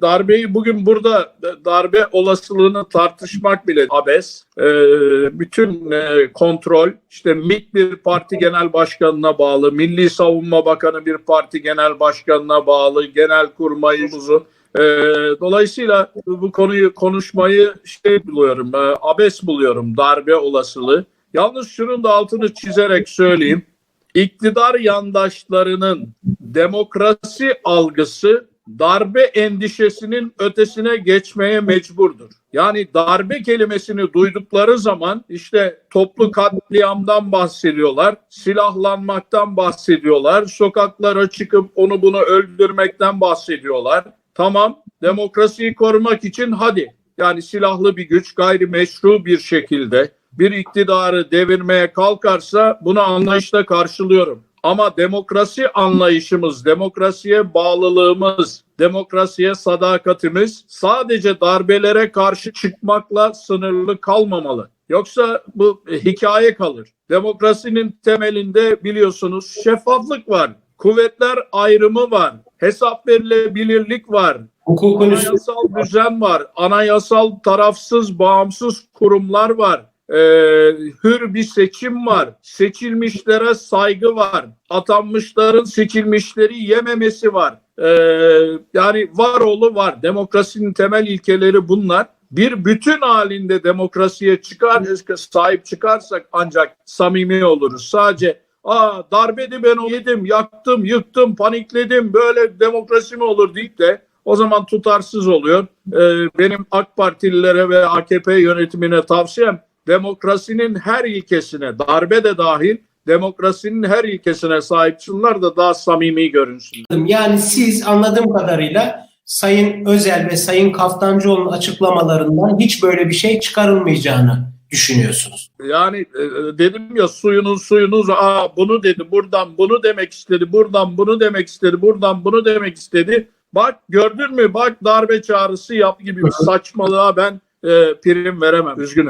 darbeyi bugün burada darbe olasılığını tartışmak bile abes. Ee, bütün e, kontrol işte MİT bir parti genel başkanına bağlı, Milli Savunma Bakanı bir parti genel başkanına bağlı, genel kurmayımızı. Ee, dolayısıyla bu konuyu konuşmayı şey buluyorum, e, abes buluyorum darbe olasılığı. Yalnız şunun da altını çizerek söyleyeyim. İktidar yandaşlarının demokrasi algısı darbe endişesinin ötesine geçmeye mecburdur. Yani darbe kelimesini duydukları zaman işte toplu katliamdan bahsediyorlar, silahlanmaktan bahsediyorlar, sokaklara çıkıp onu bunu öldürmekten bahsediyorlar. Tamam, demokrasiyi korumak için hadi yani silahlı bir güç gayrimeşru bir şekilde bir iktidarı devirmeye kalkarsa bunu anlayışla karşılıyorum. Ama demokrasi anlayışımız, demokrasiye bağlılığımız, demokrasiye sadakatimiz sadece darbelere karşı çıkmakla sınırlı kalmamalı. Yoksa bu hikaye kalır. Demokrasinin temelinde biliyorsunuz şeffaflık var. Kuvvetler ayrımı var. Hesap verilebilirlik var. Hukukun Anayasal düzen var. Anayasal tarafsız, bağımsız kurumlar var. Ee, hür bir seçim var. Seçilmişlere saygı var. Atanmışların seçilmişleri yememesi var. Ee, yani var oğlu var. Demokrasinin temel ilkeleri bunlar. Bir bütün halinde demokrasiye çıkar, sahip çıkarsak ancak samimi oluruz. Sadece Aa darbedi ben o yedim, yaktım, yıktım, panikledim. Böyle demokrasi mi olur deyip de o zaman tutarsız oluyor. Ee, benim AK Partililere ve AKP yönetimine tavsiyem demokrasinin her ilkesine, darbe de dahil demokrasinin her ilkesine sahip çıksınlar da daha samimi görünsün. yani siz anladığım kadarıyla Sayın Özel ve Sayın Kaftancıoğlu'nun açıklamalarından hiç böyle bir şey çıkarılmayacağını düşünüyorsunuz. Yani e, dedim ya suyunuz suyunuz aa bunu dedi buradan bunu demek istedi buradan bunu demek istedi buradan bunu demek istedi. Bak gördün mü bak darbe çağrısı yap gibi bir saçmalığa ben e, prim veremem üzgünüm.